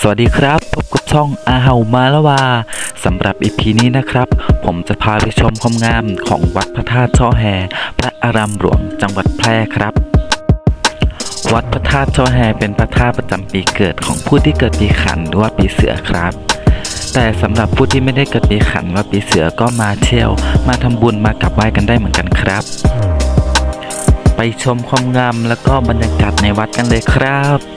สวัสดีครับ พบกับช่องอาเฮามาละวาสำหรับอีพีนี้นะครับ ผมจะพาไปชมความงามของวัดพระธาตุช่อแฮพระอารามหลวงจังหวัดแพร่ครับ วัดพระธาตุช่อแฮเป็นพระธาตุประจำปีเกิดของผู้ที่เกิดปีขันหรือว่าปีเสือครับ แต่สำหรับผู้ที่ไม่ได้เกิดปีขันว่าปีเสือก็มาเที่ยว มาทำบุญมากลับไหว้กันได้เหมือนกันครับ ไปชมความงามแล้วก็บรรยากาศในวัดกันเลยครับ